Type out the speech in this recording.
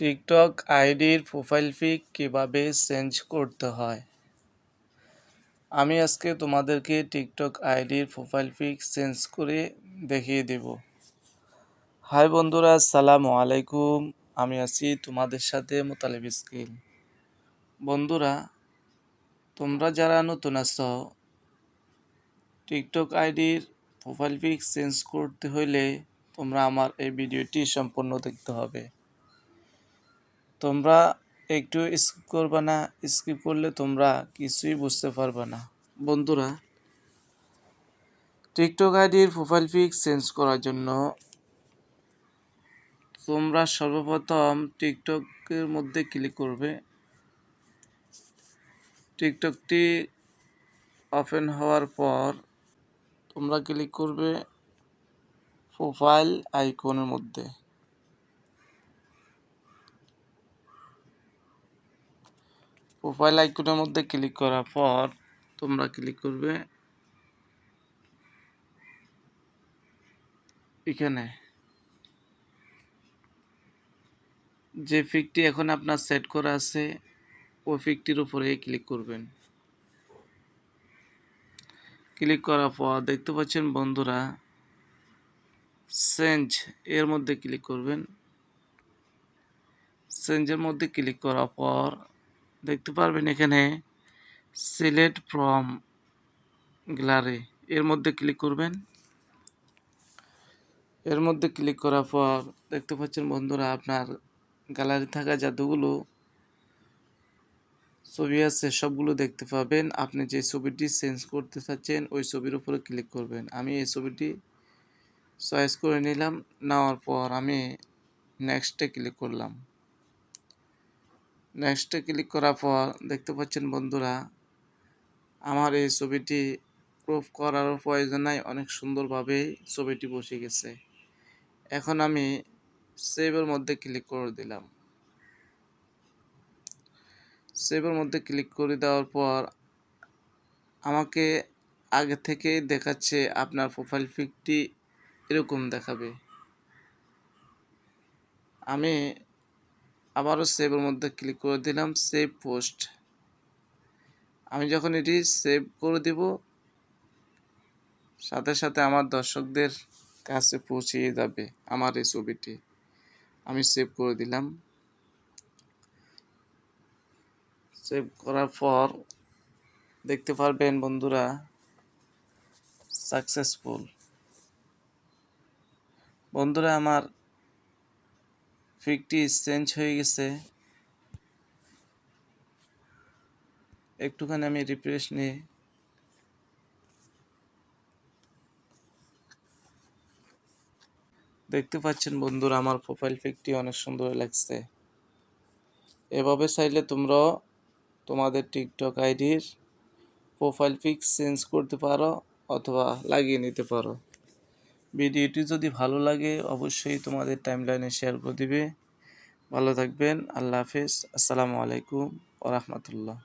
TikTok আইডির profile pic কীভাবে change করতে হয়? আমি আজকে তোমাদেরকে টিকটক আইডির প্রোফাইল পিক চেঞ্জ করে দেখিয়ে দেব। হাই বন্ধুরা, আসসালামু আলাইকুম। আমি আছি তোমাদের সাথে মোতালেব স্কিল। বন্ধুরা, তোমরা যারা নতুন আছো, টিকটক আইডির প্রোফাইল পিক চেঞ্জ করতে হইলে তোমরা আমার এই ভিডিওটি সম্পূর্ণ দেখতে হবে। তোমরা একটু স্কিপ করবে না, স্কিপ করলে তোমরা কিছুই বুঝতে পারবে না। বন্ধুরা, টিকটক আইডির প্রোফাইল পিক চেঞ্জ করার জন্য তোমরা সর্বপ্রথম টিকটকের মধ্যে ক্লিক করবে। টিকটকটি ওপেন হওয়ার পর তোমরা ক্লিক করবে প্রোফাইল আইকনের মধ্যে। প্রোফাইল আইকনের মধ্যে ক্লিক করার পর তোমরা ক্লিক করবে এখানে। যে ফিকটি এখন আপনার সেট করা আছে, ওই ফিকটির উপরে ক্লিক করবেন। ক্লিক করার পর দেখতে পাচ্ছেন বন্ধুরা সেঞ্জ এর মধ্যে ক্লিক করবেন। সেঞ্জের মধ্যে ক্লিক করার পর দেখতে পারবেন এখানে সিলেক্ট ফ্রম গ্যালারি। এর মধ্যে ক্লিক করবেন। এর মধ্যে ক্লিক করার পর দেখতে পাচ্ছেন বন্ধুরা আপনার গ্যালারি থাকা যতগুলো ছবি আছে সবগুলো দেখতে পাবেন। আপনি যে ছবিটি চেঞ্জ করতে চাচ্ছেন, ওই ছবির উপরে ক্লিক করবেন। আমি এই ছবিটি চয়েস করে নিলাম। নেওয়ার পর আমি নেক্সটে ক্লিক করলাম। নেক্সটে ক্লিক করার পর দেখতে পাচ্ছেন বন্ধুরা, আমার এই ছবিটি প্রুফ করার প্রয়োজন নাই, অনেক সুন্দরভাবে ছবিটি বসে গেছে। এখন আমি সেভের মধ্যে ক্লিক করে দিলাম। সেভের মধ্যে ক্লিক করে দেওয়ার পর আমাকে আগে থেকে দেখাচ্ছে আপনার প্রোফাইল পিকটি এরকম দেখাবে। আমি আবারও সেভের মধ্যে ক্লিক করে দিলাম সেভ পোস্ট আমি যখন এটি সেভ করে দেব, সাথে সাথে আমার দর্শকদের কাছে পৌঁছিয়ে যাবে আমার এই ছবিটি। আমি সেভ করে দিলাম। সেভ করার পর দেখতে পারবেন বন্ধুরা সাকসেসফুল বন্ধুরা, আমার ফিকটি চেঞ্জ হয়ে গেছে। একটুখানি আমি রিফ্রেশ নিই। দেখতে পাচ্ছেন বন্ধুরা, আমার প্রোফাইল পিকটি অনেক সুন্দর লাগছে। এভাবে চাইলে তোমরা তোমাদের টিকটক আইডির প্রোফাইল পিক চেঞ্জ করতে পারো অথবা লাগিয়ে নিতে পারো। ভিডিওটি যদি ভালো লাগে, অবশ্যই তোমাদের টাইমলাইনে শেয়ার করে দিবে। ভালো থাকবেন। আল্লাহ হাফিজ। আসসালামু আলাইকুম ওরহমতুল্লাহ